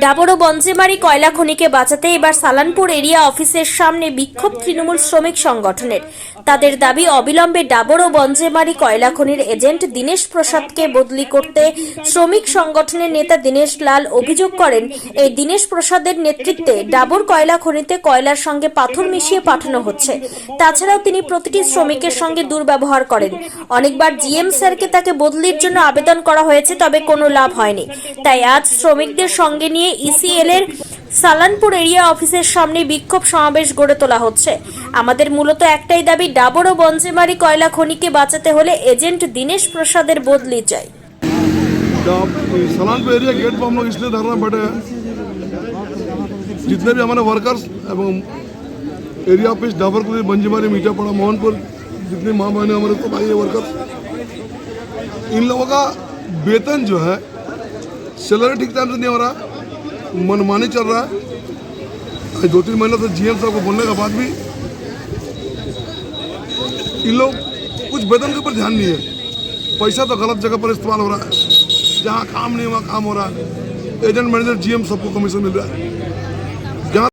ডাবর ও বঞ্জেমারি কয়লা খনিকে বাঁচাতে এবার সালানপুর এরিয়া অফিসের সামনে বিক্ষোভ তৃণমূল শ্রমিক সংগঠনের। তাদের দাবি, অবিলম্বে ডাবর বঞ্জেমারি কয়লা খনির এজেন্ট দীনেশ প্রসাদকে বদলি করতে শ্রমিক সংগঠনের নেতা দীনেশ লাল অভিযোগ করেন, এই দীনেশ প্রসাদের নেতৃত্বে ডাবর কয়লা খনিতে কয়লার সঙ্গে পাথর মিশিয়ে পাঠানো হচ্ছে। তাছাড়াও তিনি প্রতিটি শ্রমিকের সঙ্গে দুর্ব্যবহার করেন। অনেকবার জিএম স্যারকে তাকে বদলির জন্য আবেদন করা হয়েছে, তবে কোনো লাভ হয়নি। তাই আজ শ্রমিকদের সঙ্গে নিয়ে ইসিএল এর সালানপুর এরিয়া অফিসের সামনে বিক্ষোভ সমাবেশ গড়ে তোলা হচ্ছে আমাদের মূলত একটাই দাবি ডাবর ও বঞ্জেমারি কয়লা খনিকে বাঁচাতে হলে এজেন্ট দীনেশ প্রসাদের বদলি চাই जब सलानपुर एरिया गेट पर हम लोग इसलिए धरना बैठे हैं जितने भी हमारे वर्कर्स एवं एरिया ऑफिस डाबरपुर बंजीमारी मीठापड़ा मोहनपुर जितनी माँ बहनें हमारे को भाई है वर्कर्स इन लोगों का वेतन जो है सैलरी ठीक टाइम से नहीं हो रहा मनमानी चल रहा है। दो तीन महीने से जीएम साहब को बोलने के बाद भी। इन लोग कुछ वेतन के ऊपर ध्यान नहीं है। पैसा तो गलत जगह पर इस्तेमाल हो रहा है। जहाँ काम नहीं, वहाँ काम हो रहा है। एजेंट मैनेजर जीएम सबको कमीशन मिल रहा है।